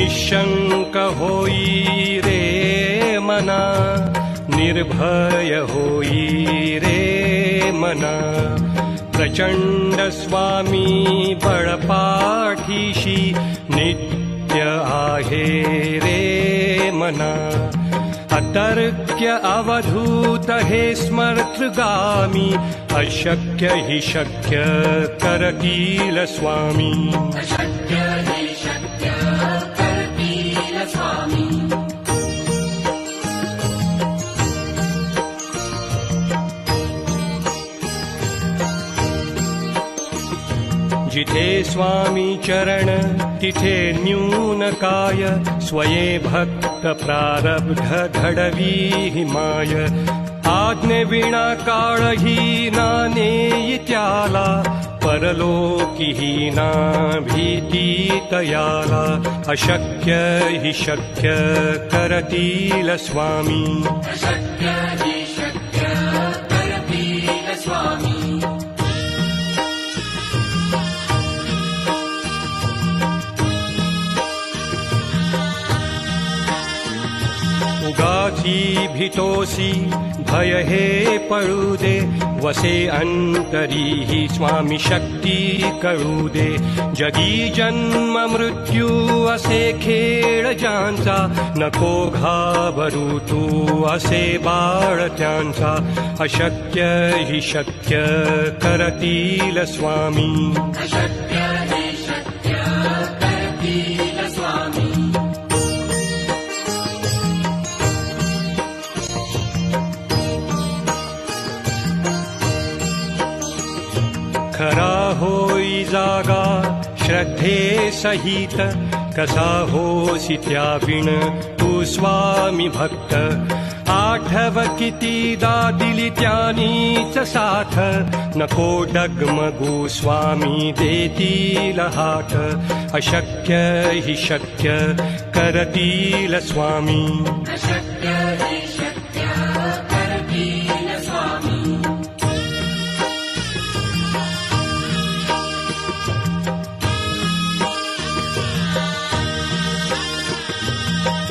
निशङ्क होई रे मना निर्भय होई रे मना। प्रचण्ड स्वामी बळपाठीषि नित्य आहे रे मना। अतर्क्य अवधूत हे स्मर्तृगामी अशक्य हि शक्य करकील स्वामी जिथे स्वामी चरण तिथे न्यून काय स्वये भक्त प्रारब्ध घडवी हिमाय आज्ञे विणा काळही नाने त्याला परलोकी ना भीती तयाला अशक्य हि शक्य करतील स्वामी भीतोसी भय हे पळू दे वसे अंतरी ही स्वामी शक्ती कळू दे जगी जन्म मृत्यू असे खेळ ज्यांचा नको घाबरू तू असे बाळ त्यांचा। अशक्य हि शक्य करतील स्वामी खरा होई जागा श्रद्धे सहित कसा होसी त्या विण तू स्वामी भक्त। आठव कितीदा दिली त्यानीच साथ नको डगमगू स्वामी देतील हात। अशक्य हि शक्य करतील स्वामी